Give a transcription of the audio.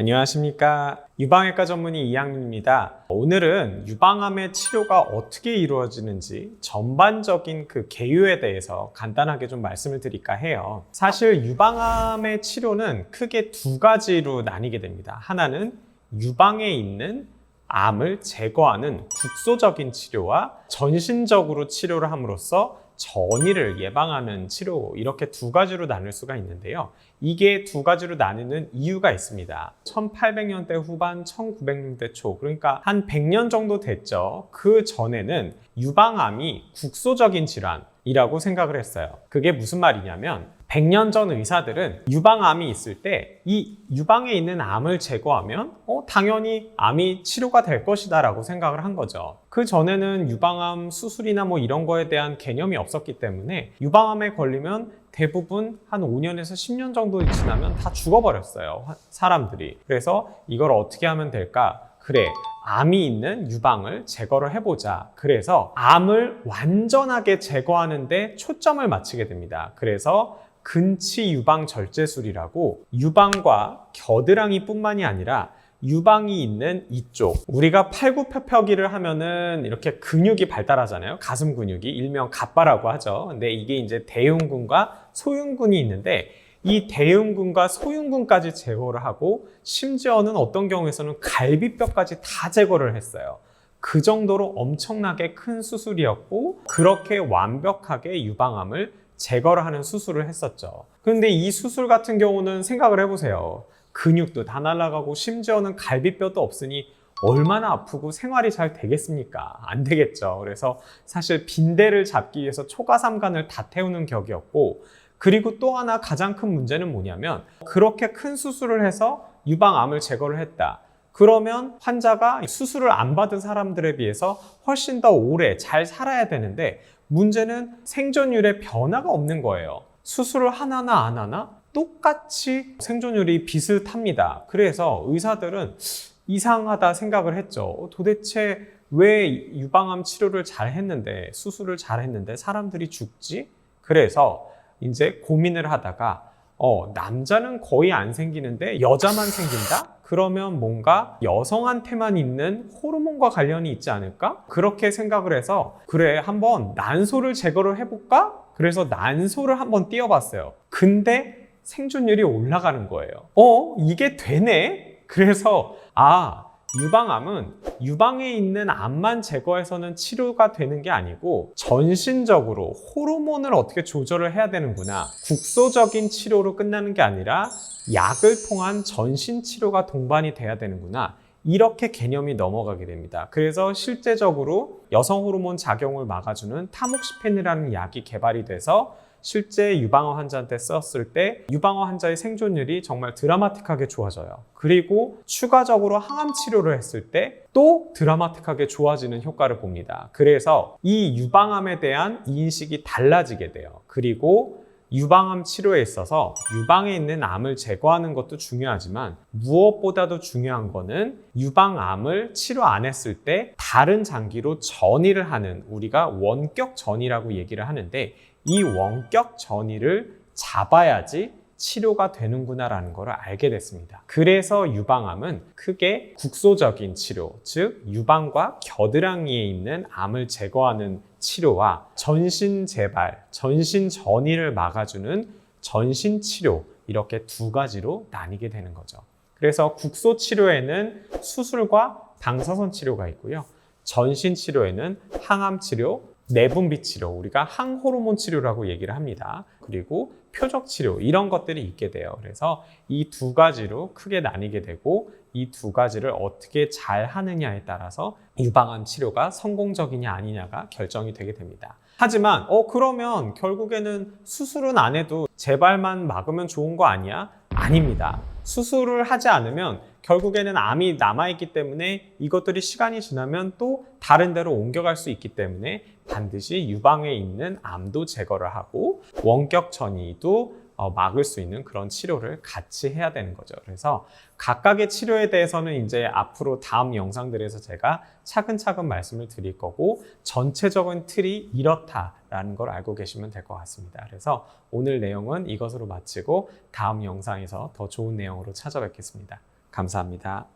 안녕하십니까. 유방외과 전문의 이양민입니다. 오늘은 유방암의 치료가 어떻게 이루어지는지 전반적인 그 개요에 대해서 간단하게 좀 말씀을 드릴까 해요. 사실 유방암의 치료는 크게 두 가지로 나뉘게 됩니다. 하나는 유방에 있는 암을 제거하는 국소적인 치료와 전신적으로 치료를 함으로써 전이를 예방하는 치료 이렇게 두 가지로 나눌 수가 있는데요. 이게 두 가지로 나누는 이유가 있습니다. 1800년대 후반, 1900년대 초, 그러니까 한 100년 정도 됐죠. 그 전에는 유방암이 국소적인 질환 이라고 생각을 했어요. 그게 무슨 말이냐면 100년 전 의사들은 유방암이 있을 때 이 유방에 있는 암을 제거하면 어, 당연히 암이 치료가 될 것이다 라고 생각을 한 거죠. 그 전에는 유방암 수술이나 뭐 이런 거에 대한 개념이 없었기 때문에 유방암에 걸리면 대부분 한 5년에서 10년 정도 지나면 다 죽어버렸어요. 화- 사람들이. 그래서 이걸 어떻게 하면 될까? 그래. 암이 있는 유방을 제거를 해보자. 그래서 암을 완전하게 제거하는데 초점을 맞추게 됩니다. 그래서 근치 유방 절제술이라고 유방과 겨드랑이 뿐만이 아니라 유방이 있는 이쪽. 우리가 팔굽혀펴기를 하면은 이렇게 근육이 발달하잖아요. 가슴 근육이. 일명 갑바라고 하죠. 근데 이게 이제 대흉근과 소흉근이 있는데 이 대흉근과 소흉근까지 제거를 하고 심지어는 어떤 경우에서는 갈비뼈까지 다 제거를 했어요. 그 정도로 엄청나게 큰 수술이었고 그렇게 완벽하게 유방암을 제거를 하는 수술을 했었죠. 근데 이 수술 같은 경우는 생각을 해보세요. 근육도 다 날아가고 심지어는 갈비뼈도 없으니 얼마나 아프고 생활이 잘 되겠습니까? 안 되겠죠. 그래서 사실 빈대를 잡기 위해서 초가삼간을 다 태우는 격이었고 그리고 또 하나 가장 큰 문제는 뭐냐면 그렇게 큰 수술을 해서 유방암을 제거를 했다. 그러면 환자가 수술을 안 받은 사람들에 비해서 훨씬 더 오래 잘 살아야 되는데 문제는 생존율에 변화가 없는 거예요. 수술을 하나나 안 하나 똑같이 생존율이 비슷합니다. 그래서 의사들은 이상하다 생각을 했죠. 도대체 왜 유방암 치료를 잘 했는데, 수술을 잘 했는데 사람들이 죽지? 그래서 이제 고민을 하다가 어, 남자는 거의 안 생기는데 여자만 생긴다? 그러면 뭔가 여성한테만 있는 호르몬과 관련이 있지 않을까? 그렇게 생각을 해서 그래 한번 난소를 제거를 해볼까? 그래서 난소를 한번 띄워봤어요. 근데 생존율이 올라가는 거예요. 어? 이게 되네? 그래서 아 유방암은 유방에 있는 암만 제거해서는 치료가 되는 게 아니고 전신적으로 호르몬을 어떻게 조절을 해야 되는구나. 국소적인 치료로 끝나는 게 아니라 약을 통한 전신 치료가 동반이 돼야 되는구나. 이렇게 개념이 넘어가게 됩니다. 그래서 실제적으로 여성 호르몬 작용을 막아주는 타목시펜이라는 약이 개발이 돼서 실제 유방암 환자한테 썼을 때 유방암 환자의 생존율이 정말 드라마틱하게 좋아져요. 그리고 추가적으로 항암 치료를 했을 때 또 드라마틱하게 좋아지는 효과를 봅니다. 그래서 이 유방암에 대한 인식이 달라지게 돼요. 그리고 유방암 치료에 있어서 유방에 있는 암을 제거하는 것도 중요하지만 무엇보다도 중요한 거는 유방암을 치료 안 했을 때 다른 장기로 전이를 하는 우리가 원격 전이라고 얘기를 하는데 이 원격 전이를 잡아야지 치료가 되는구나라는 것을 알게 됐습니다. 그래서 유방암은 크게 국소적인 치료, 즉 유방과 겨드랑이에 있는 암을 제거하는 치료와 전신 재발, 전신 전이를 막아주는 전신 치료 이렇게 두 가지로 나뉘게 되는 거죠. 그래서 국소 치료에는 수술과 방사선 치료가 있고요. 전신 치료에는 항암 치료, 내분비 치료, 우리가 항호르몬 치료라고 얘기를 합니다. 그리고 표적 치료, 이런 것들이 있게 돼요. 그래서 이 두 가지로 크게 나뉘게 되고, 이 두 가지를 어떻게 잘 하느냐에 따라서 유방암 치료가 성공적이냐 아니냐가 결정이 되게 됩니다. 하지만, 어, 그러면 결국에는 수술은 안 해도 재발만 막으면 좋은 거 아니야? 아닙니다. 수술을 하지 않으면 결국에는 암이 남아있기 때문에 이것들이 시간이 지나면 또 다른 데로 옮겨갈 수 있기 때문에 반드시 유방에 있는 암도 제거를 하고 원격 전이도 어, 막을 수 있는 그런 치료를 같이 해야 되는 거죠. 그래서 각각의 치료에 대해서는 이제 앞으로 다음 영상들에서 제가 차근차근 말씀을 드릴 거고 전체적인 틀이 이렇다라는 걸 알고 계시면 될 것 같습니다. 그래서 오늘 내용은 이것으로 마치고 다음 영상에서 더 좋은 내용으로 찾아뵙겠습니다. 감사합니다.